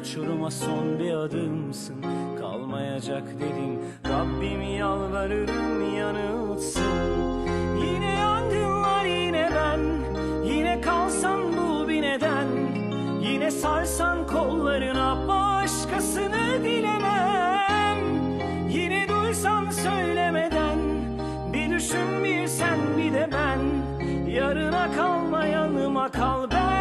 Uçuruma son bir adımsın. Kalmayacak dedim. Rabbim yalvarırım yanılsın. Yine yangınlar yine ben. Yine kalsan bul bir neden. Yine sarsan kollarına Başkasını dilemem. Yine duysan söylemeden Bir düşün bir sen bir de ben. Yarına kalma yanıma kal Ben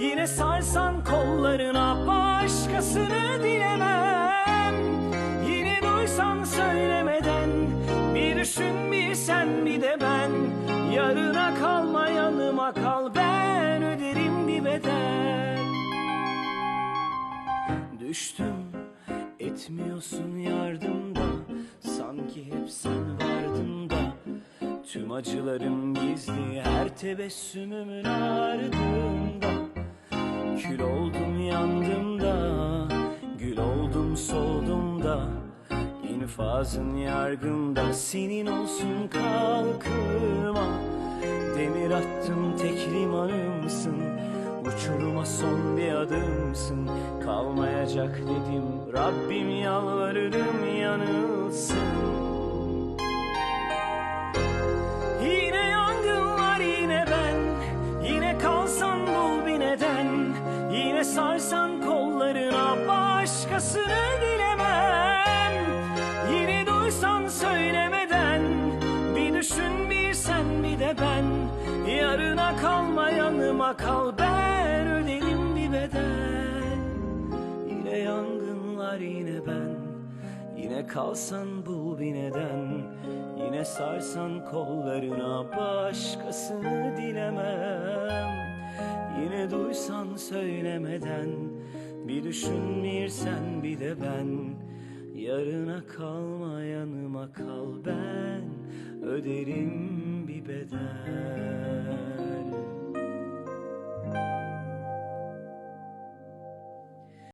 Yine sarsan kollarına Başkasını dilemem. Yine duysan söylemeden Bir düşün bir sen bir de ben. Yarına kalma yanıma kal Ben öderim bir bedel. Düştüm etmiyorsun yardımda. Sanki hep sen vardın da. Tüm acılarım gizli her tebessümümün ardında Kül oldum yandım da Gül oldum soldum da. İnfazın yargında Senin olsun kalkırma Demir attım tek limanımsın Uçuruma son bir adımsın. Kalmayacak dedim Rabbim yalvarırım yanılsın Başkasını dilemem. Yine duysan söylemeden Bir düşün bir sen bir de ben. Yarına kalma yanıma kal Ben öderim bir bedel. Yine yangınlar yine ben. Yine kalsan bul bir neden. Yine sarsan kollarına Başkasını dilemem Yine duysan söylemeden Bir düşün bir bir de ben. Yarına kalma yanıma kal ben Öderim bir bedel